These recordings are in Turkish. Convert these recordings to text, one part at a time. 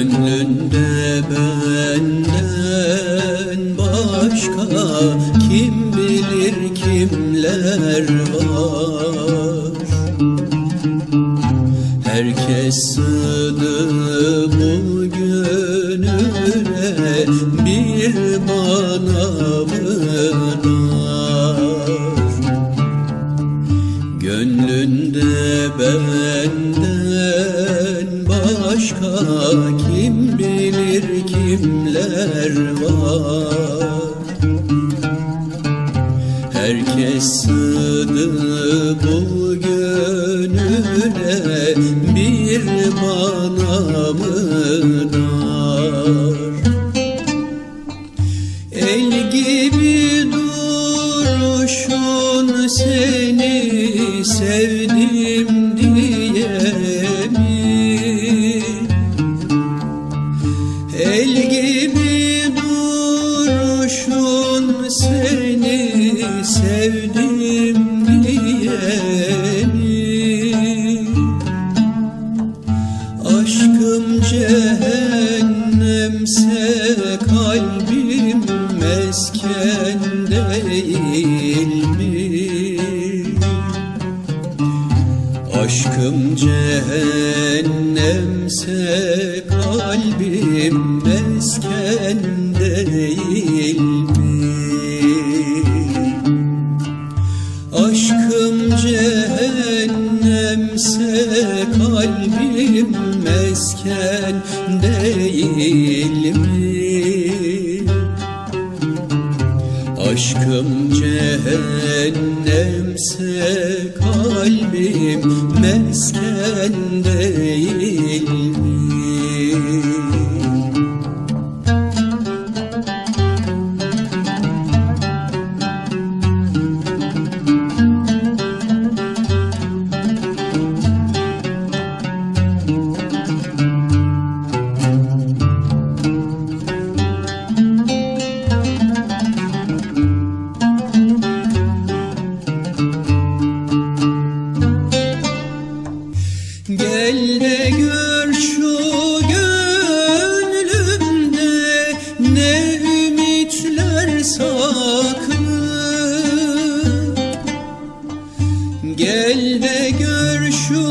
Gönlünde benden başka kim bilir kimler var? Herkes sığdı bu bir bana mınar? Gönlünde benden başka kim bilir kimler var. Herkes sığdı bu gönüle bir bana mınar El gibi duruşun seni sevdim El gibi duruşun seni sevdim diye mi? Aşkım cehennemse kalbim mesken değil mi? Aşkım cehennemse kalbim mesken değil mi? Aşkım cehennemse kalbim mesken değil mi? Aşkım cehennemse kalbim mesken değil Gel de gör şu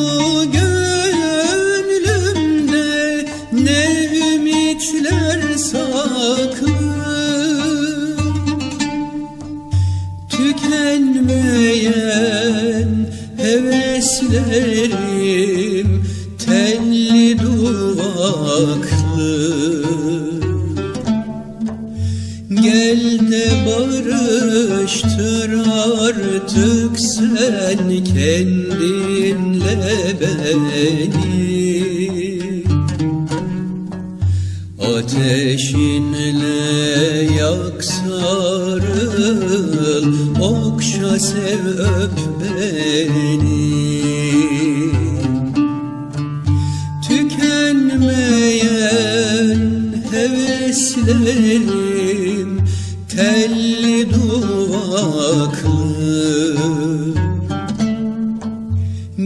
gönlümde ne ümitler saklı Tükenmeyen heveslerim telli duvaklı barıştır artık sen kendinle beni. Ateşinle yak sarıl Okşa sev öp beni. Tükenmeyen heveslerim duvaklı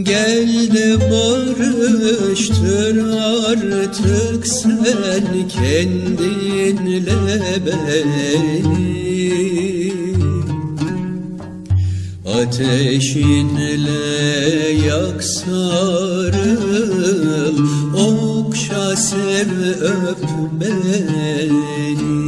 Gel de barıştır artık sen kendinle beni. Ateşinle yak sarıl Okşa sev öp beni